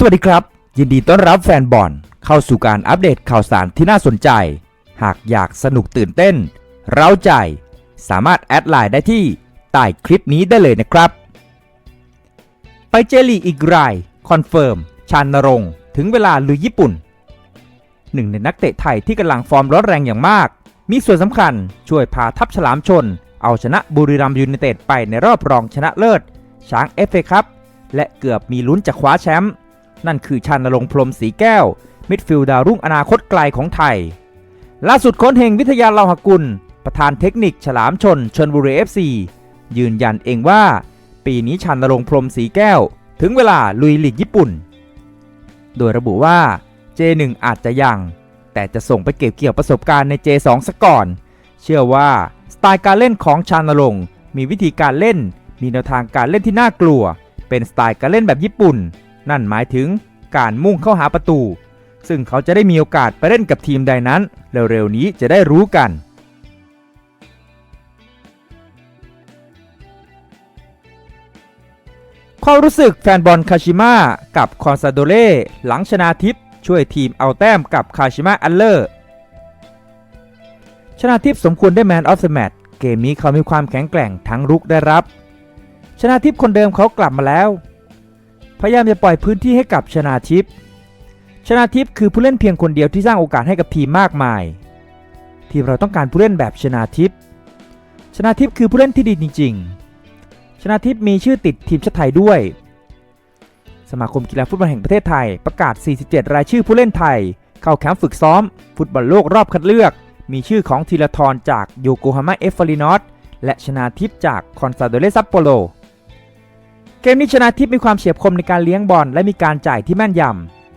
สวัสดีครับ ยินดีต้อนรับแฟนบอลเข้าสู่การอัปเดตข่าวสารที่น่าสนใจ หากอยากสนุกตื่นเต้น เร้าใจ สามารถแอดไลน์ได้ที่ใต้คลิปนี้ได้เลยนะครับ ไปเจลีอีกราย คอนเฟิร์ม ชานนรงถึงเวลาลุยญี่ปุ่น หนึ่งในนักเตะไทยที่กำลังฟอร์มร้อนแรงอย่างมาก มีส่วนสำคัญช่วยพาทัพฉลามชน เอาชนะบุรีรัมย์ยูไนเต็ดไปในรอบรองชนะเลิศ ช้างเอฟเอคัพและเกือบมีลุ้นจะคว้าแชมป์ นั่นคือชานรงพรมสีแก้ว มิดฟิลด์ดาวรุ่งอนาคตไกลของไทย ล่าสุดโค้ชเฮงวิทยาเลาหกุล ประธานเทคนิคฉลามชนชนบุรีเอฟซียืนยันเองว่า ปีนี้ชานรงพรมสีแก้ว ถึงเวลาลุยลีกญี่ปุ่น โดยระบุว่า J1 อาจจะยัง แต่จะส่งไปเก็บเกี่ยวประสบการณ์ใน J2 ซะก่อน เชื่อว่าสไตล์การเล่นของชานรงมีวิธีการเล่น มีแนวทางการเล่นที่น่ากลัว เป็นสไตล์การเล่นแบบญี่ปุ่น นั่นหมายถึงการมุ่งเข้าหาประตู ซึ่งเขาจะได้มีโอกาสไปเล่นกับทีมใดนั้น เร็วๆนี้จะได้รู้กัน ความรู้สึกแฟนบอลคาชิมะกับคอนซาโดเล่หลังชนะทิพย์ช่วยทีมเอาแต้มกับคาชิมะอัลเลอร์ชนะทิพย์สมควรได้แมนออฟเดอะแมตช์เกมนี้เขามีความแข็งแกร่งทั้งรุกได้รับ ชนะทิพย์คนเดิมเขากลับมาแล้ว พยายามจะปล่อยพื้นที่ให้กับชนาทิพย์ชนาทิพย์คือผู้เล่นเพียงคนเดียวที่สร้างโอกาสให้กับทีมมากมาย ทีมเราต้องการผู้เล่นแบบชนาทิพย์ชนาทิพย์คือผู้เล่นที่ดีจริง ๆ ชนาทิพย์มีชื่อติดทีมชาติไทยด้วย สมาคมกีฬาฟุตบอลแห่งประเทศไทยประกาศ 47 รายชื่อผู้เล่นไทย เข้าแคมป์ฝึกซ้อม ฟุตบอลโลกรอบคัดเลือก มีชื่อของธีรทรจากโยโกฮาม่าเอฟฟารินอสและชนาทิพย์จากคอนซาโดเลซัปโปโล เกมนี้ชนะทิพย์มีความเฉียบคมในการเลี้ยงบอลและมีการจ่ายที่แม่นย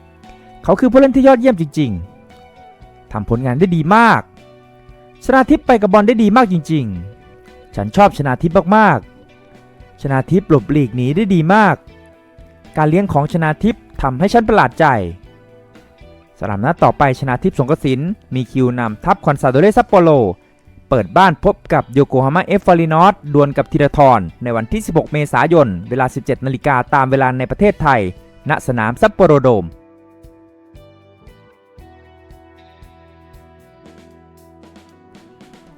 ำ เขาคือผู้เล่นที่ยอดเยี่ยมจริง ๆทำผลงานได้ดีมาก ชนะทิพย์ไปกับบอลได้ดีมากจริง ๆ ฉันชอบชนะทิพย์มากๆ ชนะทิพย์หลบหลีกหนีได้ดีมาก การเลี้ยงของชนะทิพย์ทำให้ฉันประหลาดใจสำหรับนัดต่อไปชนะทิพย์สงกระสินมีคิวนำทัพคอนซาโดเรซัปโปโล เปิดบ้านพบกับโยโกฮาม่าเอฟฟารินอสดวลกับธีรทรในวันที่ 16 เมษายน เวลา 17 นาฬิกาตามเวลาในประเทศไทย ณ สนามซัปโปโรโดม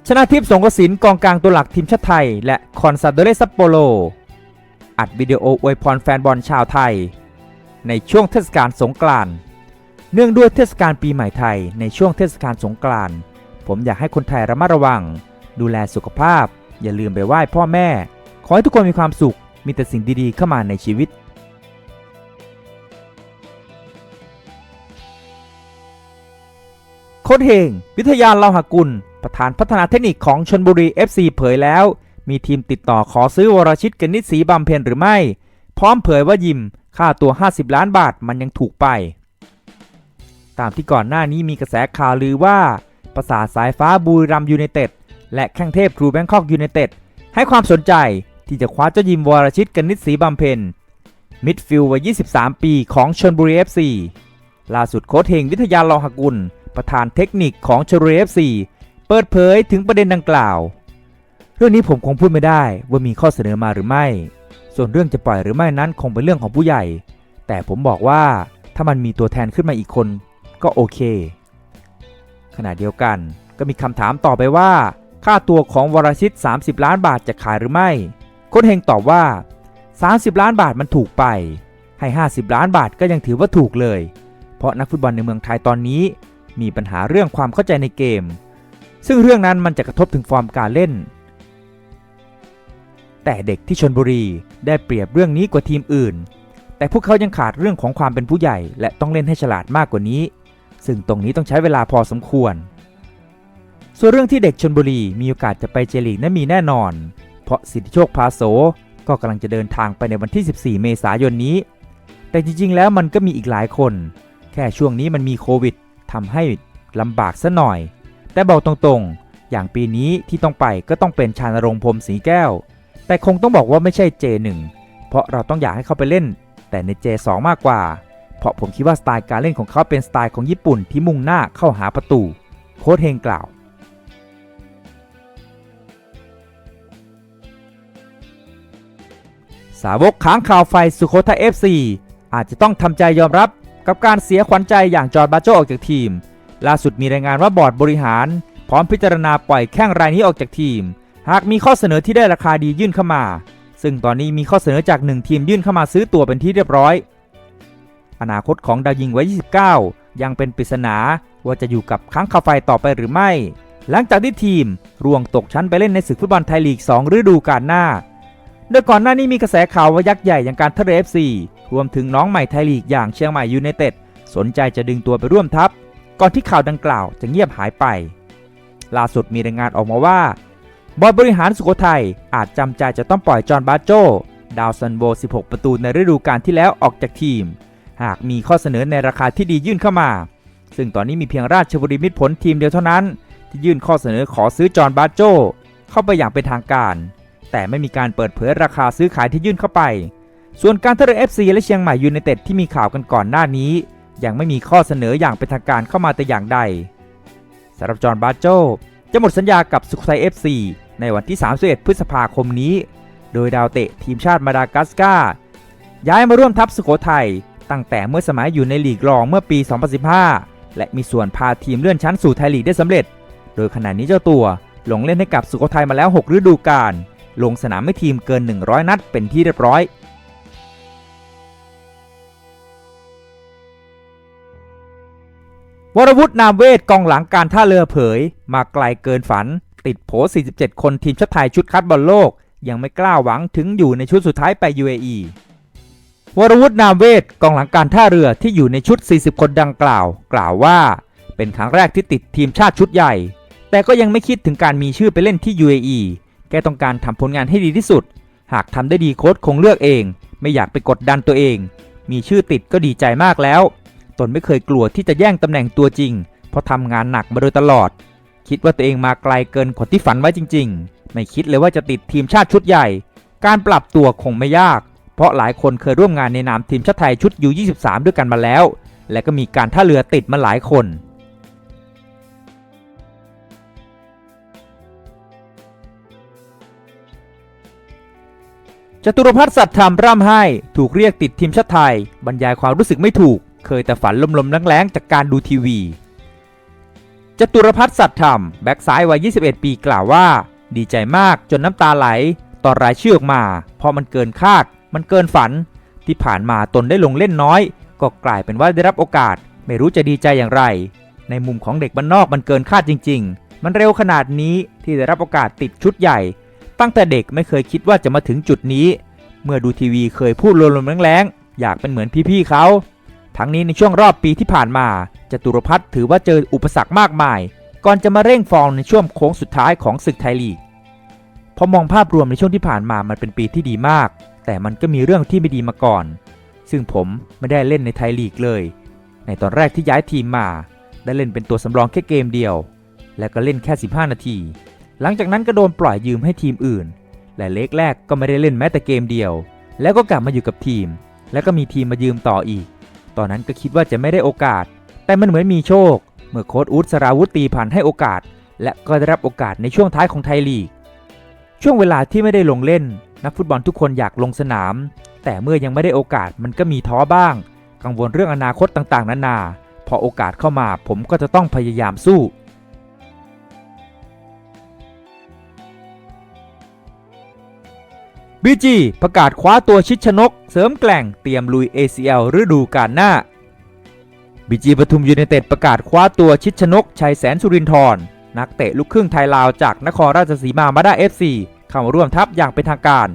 ชนะทิพย์สงกสินกองกลางตัวหลักทีมชาติไทย และคอนซาโดเรซัปโปโลอัดวิดีโออวยพรแฟนบอลชาวไทย ในช่วงเทศกาลสงกรานต์เนื่องด้วยเทศกาลปีใหม่ไทยในช่วงเทศกาลสงกรานต์ ผมอยากให้คนไทยระมัดระวัง ดูแลสุขภาพ อย่าลืมไปไหว้พ่อแม่ ขอให้ทุกคนมีความสุข มีแต่สิ่งดีๆ เข้ามาในชีวิตโค้ชเฮงวิทยาเลาหกุล ประธานพัฒนาเทคนิคของชนบุรี FC เผยแล้ว มีทีมติดต่อขอซื้อวรชิตกนิษฐศรีบำเพ็ญหรือไม่ พร้อมเผยว่ายิมค่าตัว 50 ล้านบาทมันยังถูกไป ตามที่ก่อนหน้านี้มีกระแสข่าวลือว่า ประสาทสายฟ้าบุรีรัมยูไนเต็ดและแข้งเทพครูแบงคอกยูไนเต็ดให้ความสนใจที่จะคว้าเจ้ายิมวรชิตกนิษฐ์ศรีบำเพ็ญมิดฟิลด์วัย 23 ปีของชนบุรี FC ล่าสุดโค้ชเฮงวิทยาลอหกุล ประธานเทคนิคของชลบุรี FC เปิดเผยถึงประเด็นดังกล่าว เรื่องนี้ผมคงพูดไม่ได้ว่ามีข้อเสนอมาหรือไม่ ส่วนเรื่องจะปล่อยหรือไม่นั้นคงเป็นเรื่องของผู้ใหญ่ แต่ผมบอกว่าถ้ามันมีตัวแทนขึ้นมาอีกคนก็โอเค ขณะเดียวกัน ก็มีคำถามต่อไปว่า ค่าตัวของวรชิต 30 ล้านบาทจะขายหรือไม่โค้ชเฮงตอบว่า 30 ล้านบาทมันถูกไป ให้ 50 ล้านบาทก็ยังถือว่าถูกเลย เพราะนักฟุตบอลในเมืองไทยตอนนี้ มีปัญหาเรื่องความเข้าใจในเกม ซึ่งเรื่องนั้นมันจะกระทบถึงฟอร์มการเล่น แต่เด็กที่ชนบุรีได้เปรียบเรื่องนี้กว่าทีมอื่น แต่พวกเขายังขาดเรื่องของความเป็นผู้ใหญ่ และต้องเล่นให้ฉลาดมากกว่านี้ ซึ่งตรงนี้ต้องใช้เวลาพอสมควร ส่วนเรื่องที่เด็กชนบุรีมีโอกาสจะไปเจลีกนั้นมีแน่นอน เพราะสิทธิโชคพาโสก็กำลังจะเดินทางไปในวันที่ 14 เมษายนนี้ แต่จริงๆ แล้วมันก็มีอีกหลายคน แค่ช่วงนี้มันมีโควิดทำให้ลำบากซะหน่อย แต่บอกตรงๆ อย่างปีนี้ที่ต้องไปก็ต้องเป็นชานรงพรมสีแก้ว แต่คงต้องบอกว่าไม่ใช่ J1 เพราะเราต้องอยากให้เขาไปเล่น แต่ใน J2 มากกว่า ราะผมคิดว่าสไตล์การเล่นของเขาเป็นสไตล์ของญี่ปุ่นที่มุ่งหน้าเข้าหาประตูโค้ชเฮงกล่าวสาวกค้างข่าวไฟสุโขทัย FC อาจจะต้องทำใจยอมรับกับการเสียขวัญใจอย่างจอร์ดบาโจออกจากทีม ล่าสุดมีรายงานว่าบอร์ดบริหาร พร้อมพิจารณาปล่อยแข้งรายนี้ออกจากทีม หากมีข้อเสนอที่ได้ราคาดียื่นเข้ามา ซึ่งตอนนี้มีข้อเสนอจากหนึ่งทีมยื่นเข้ามาซื้อตัวเป็นที่เรียบร้อย อนาคตของดาวยิงไวัย29 ยังเป็นปริศนาว่าจะอยู่กับค้างคาไฟต่อไปหรือไม่ หลังจากที่ทีมร่วงตกชั้นไปเล่นในศึกฟุตบอลไทยลีก 2 ฤดูกาลหน้า โดยก่อนหน้านี้มีกระแสข่าวว่ายักษ์ใหญ่อย่างการท่าเรือเอฟซีรวมถึงน้องใหม่ไทยลีกอย่างเชียงใหม่ยูไนเต็ดสนใจจะดึงตัวไปร่วมทัพ ก่อนที่ข่าวดังกล่าวจะเงียบหายไป ล่าสุดมีรายงานออกมาว่า บอร์ดบริหารสุโขทัยอาจจำใจจะต้องปล่อยจอห์นบาโจดาวซันโบ 16 ประตูในฤดูกาลที่แล้วออกจากทีม หากมีข้อเสนอในราคาที่ดียื่นเข้ามา ซึ่งตอนนี้มีเพียงราชบุรีมิตรผลทีมเดียวเท่านั้น ที่ยื่นข้อเสนอขอซื้อจอห์นบาโจเข้าไปอย่างเป็นทางการ แต่ไม่มีการเปิดเผยราคาซื้อขายที่ยื่นเข้าไป ส่วนการท่าเรือ FC และเชียงใหม่ยูไนเต็ดที่มีข่าวกันก่อนหน้านี้ ยังไม่มีข้อเสนออย่างเป็นทางการเข้ามาแต่อย่างใดสำหรับจอห์นบาโจจะหมดสัญญากับสุโขทัย FC ในวันที่ 31 พฤษภาคมนี้ โดยดาวเตะทีมชาติมาดากัสการ์ย้ายมาร่วมทัพสุโขทัย ตั้งแต่เมื่อสมัยอยู่ในลีกรองเมื่อปี 2015 และมีส่วนพาทีมเลื่อนชั้นสู่ไทยลีกได้สำเร็จ โดยขณะนี้เจ้าตัวลงเล่นให้กับสุโขทัยมาแล้ว 6 ฤดูกาล ลงสนามให้ทีมเกิน 100 นัดเป็นที่เรียบร้อย วรวุฒินามเวทกองหลังการท่าเรือเผย มาไกลเกินฝัน ติดโผ47 คนทีมชาติไทยชุดคัดบอลโลก ยังไม่กล้าหวังถึงอยู่ในชุดสุดท้ายไป UAE วรวุฒินามเวทกองหลังการท่าเรือที่อยู่ในชุด 40 คนดังกล่าว กล่าวว่า เป็นครั้งแรกที่ติดทีมชาติชุดใหญ่ แต่ก็ยังไม่คิดถึงการมีชื่อไปเล่นที่ UAE แกต้องการทำผลงานให้ดีที่สุด หากทำได้ดีโค้ชคงเลือกเอง ไม่อยากไปกดดันตัวเอง มีชื่อติดก็ดีใจมากแล้ว ตนไม่เคยกลัวที่จะแย่งตำแหน่งตัวจริง เพราะทำงานหนักมาโดยตลอด คิดว่าตัวเองมาไกลเกินกว่าที่ฝันไว้จริง ๆ ไม่คิดเลยว่าจะติดทีมชาติชุดใหญ่ การปรับตัวคงไม่ยาก เพราะหลายคนเคยร่วมงานในนามทีมชาติไทยชุดยู23ด้วยกันมาแล้ว และก็มีการท่าเรือติดมาหลายคน จตุรพัฒน์สัตย์ธรรมร่ำไห้ ถูกเรียกติดทีมชาติไทย บรรยายความรู้สึกไม่ถูก เคยแต่ฝันลมๆแรงๆจากการดูทีวี จตุรพัฒน์สัตย์ธรรมแบ็กซ้ายวัย 21 ปีกล่าวว่า ดีใจมากจนน้ำตาไหลตอนรายชื่อออกมา เพราะมันเกินคาด มันเกินฝัน ที่ผ่านมาตนได้ลงเล่นน้อย ก็กลายเป็นว่าได้รับโอกาส ไม่รู้จะดีใจอย่างไร ในมุมของเด็กบ้านนอกมันเกินคาดจริง ๆ มันเร็วขนาดนี้ที่ได้รับโอกาสติดชุดใหญ่ ตั้งแต่เด็กไม่เคยคิดว่าจะมาถึงจุดนี้ เมื่อดูทีวีเคยพูดลมๆแรงๆอยากเป็นเหมือนพี่ๆเขาทั้งนี้ในช่วงรอบปีที่ผ่านมาจตุรพัฒน์ถือว่าเจออุปสรรคมากมาย ก่อนจะมาเร่งฟอร์มในช่วงโค้งสุดท้ายของศึกไทยลีกพอมองภาพรวมในช่วงที่ผ่านมามันเป็นปีที่ดีมาก แต่มันก็มีเรื่องที่ไม่ดีมาก่อน ซึ่งผมไม่ได้เล่นในไทยลีกเลย ในตอนแรกที่ย้ายทีมมา ได้เล่นเป็นตัวสำรองแค่เกมเดียว และก็เล่นแค่ 15 นาที หลังจากนั้นก็โดนปล่อยยืมให้ทีมอื่น และเล็กแรกก็ไม่ได้เล่นแม้แต่เกมเดียว แล้วก็กลับมาอยู่กับทีม แล้วก็มีทีมมายืมต่ออีก ตอนนั้นก็คิดว่าจะไม่ได้โอกาส แต่มันเหมือนมีโชค เมื่อโค้ชอูดสราวุธตีผ่านให้โอกาส และก็ได้รับโอกาสในช่วงท้ายของไทยลีก ช่วงเวลาที่ไม่ได้ลงเล่น นักฟุตบอลทุกคนอยากลงสนาม แต่เมื่อยังไม่ได้โอกาสมันก็มีท้อบ้าง กังวลเรื่องอนาคตต่างๆ นานา พอโอกาสเข้ามาผมก็จะต้องพยายามสู้บีจีประกาศคว้าตัวชิดชนก เสริมแกล่งเตรียมลุย ACL ฤดูกาลหน้าบีจีปทุมยูไนเต็ดประกาศคว้าตัวชิดชนกชัยแสนสุรินทร์นักเตะลูกครึ่งไทยลาวจากนครราชสีมามาด้า FC เข้ามาร่วมทัพอย่างเป็นทางการ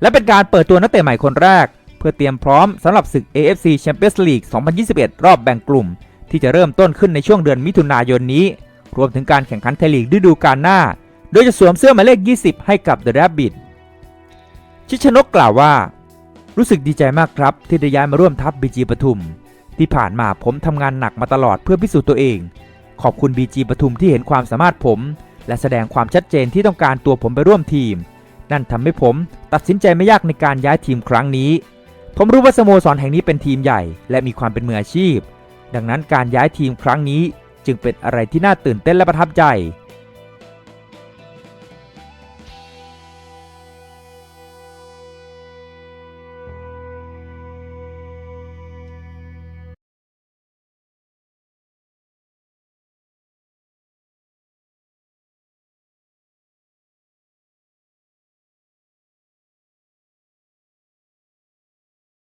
และเป็นการเปิดตัวนักเตะใหม่คนแรก เพื่อเตรียมพร้อมสำหรับศึก AFC Champions League 2021 รอบแบ่งกลุ่ม ที่จะเริ่มต้นขึ้นในช่วงเดือนมิถุนายนนี้ รวมถึงการแข่งขันไทยลีกฤดูกาลหน้า โดยจะสวมเสื้อหมายเลข 20 ให้กับ The Rabbit ชิชนกกล่าวว่า รู้สึกดีใจมากครับที่ได้ย้ายมาร่วมทัพบีจีปทุม ที่ผ่านมาผมทำงานหนักมาตลอดเพื่อพิสูจน์ตัวเอง ขอบคุณบีจีปทุมที่เห็นความสามารถผม และแสดงความชัดเจนที่ต้องการตัวผมไปร่วมทีม นั่นทำให้ผมตัดสินใจไม่ยากในการย้ายทีมครั้งนี้ ผมรู้ว่าสโมสรแห่งนี้เป็นทีมใหญ่ และมีความเป็นมืออาชีพ ดังนั้นการย้ายทีมครั้งนี้จึงเป็นอะไรที่น่าตื่นเต้นและประทับใจ